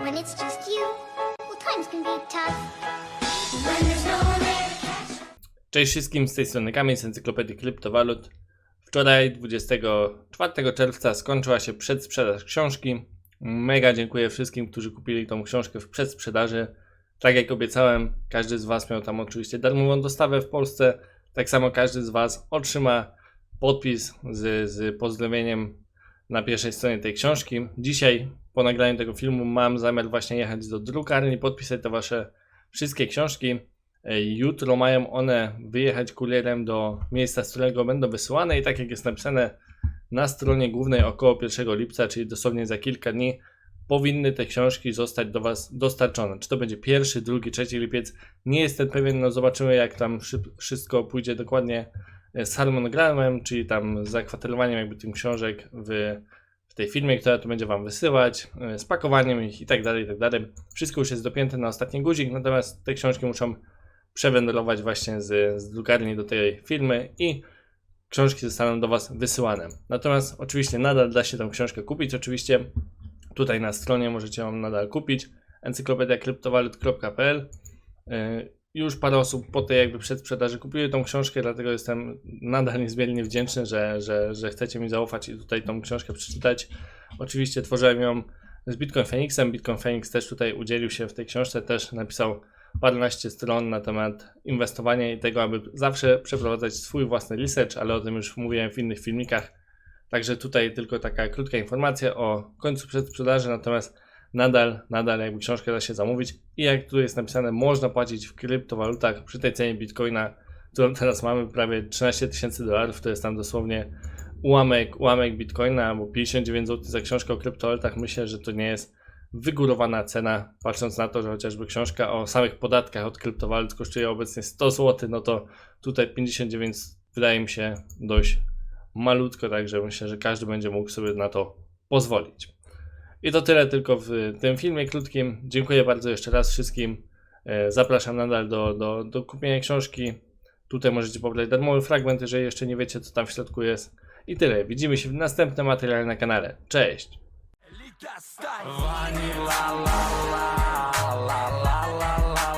when it's just you, well, times can be tough. When there's no one catch Cześć wszystkim, z tej strony Kamil z Encyklopedii Kryptowalut. Wczoraj, 24 czerwca, skończyła się przedsprzedaż książki. Mega dziękuję wszystkim, którzy kupili tą książkę w przedsprzedaży. Tak jak obiecałem, każdy z Was miał tam oczywiście darmową dostawę w Polsce. Tak samo każdy z Was otrzyma podpis z, z pozdrowieniem na pierwszej stronie tej książki. Dzisiaj, po nagraniu tego filmu, mam zamiar właśnie jechać do drukarni, podpisać te Wasze wszystkie książki. Jutro mają one wyjechać kurierem do miejsca, z którego będą wysyłane i tak jak jest napisane na stronie głównej około 1 lipca, czyli dosłownie za kilka dni, powinny te książki zostać do Was dostarczone. Czy to będzie pierwszy, drugi, trzeci lipiec, nie jestem pewien, no zobaczymy jak tam wszystko pójdzie dokładnie e, z harmonogramem, czyli tam zakwaterowaniem jakby tych książek w tej firmie, która to będzie Wam wysyłać, e, z pakowaniem ich i tak dalej, i tak dalej. Wszystko już jest dopięte na ostatni guzik, natomiast te książki muszą przewędrować właśnie z, z drukarni do tej firmy i książki zostaną do Was wysyłane. Natomiast oczywiście nadal da się tę książkę kupić. Oczywiście tutaj na stronie możecie ją nadal kupić. encyklopediakryptowalut.pl Już parę osób po tej jakby przedsprzedaży kupiły tą książkę, dlatego jestem nadal niezmiernie wdzięczny, że, że, że chcecie mi zaufać i tutaj tą książkę przeczytać. Oczywiście tworzyłem ją z Bitcoin Phoenixem. Bitcoin Phoenix też tutaj udzielił się w tej książce, też napisał paręnaście stron na temat inwestowania i tego, aby zawsze przeprowadzać swój własny research, ale o tym już mówiłem w innych filmikach. Także tutaj tylko taka krótka informacja o końcu przedsprzedaży, natomiast nadal, nadal jakby książkę da się zamówić i jak tu jest napisane, można płacić w kryptowalutach przy tej cenie bitcoina, którą teraz mamy prawie 13 tysięcy dolarów, to jest tam dosłownie ułamek, ułamek bitcoina, bo 59 zł za książkę o kryptowalutach, myślę, że to nie jest wygórowana cena, patrząc na to, że chociażby książka o samych podatkach od kryptowalut kosztuje obecnie 100 zł, no to tutaj 59 wydaje mi się dość malutko, także myślę, że każdy będzie mógł sobie na to pozwolić. I to tyle tylko w tym filmie krótkim. Dziękuję bardzo jeszcze raz wszystkim. E, Zapraszam nadal do, do, do kupienia książki. Tutaj możecie pobrać darmowy fragment, jeżeli jeszcze nie wiecie, co tam w środku jest. I tyle. Widzimy się w następnym materiale na kanale. Cześć! Vanilla la la la la la la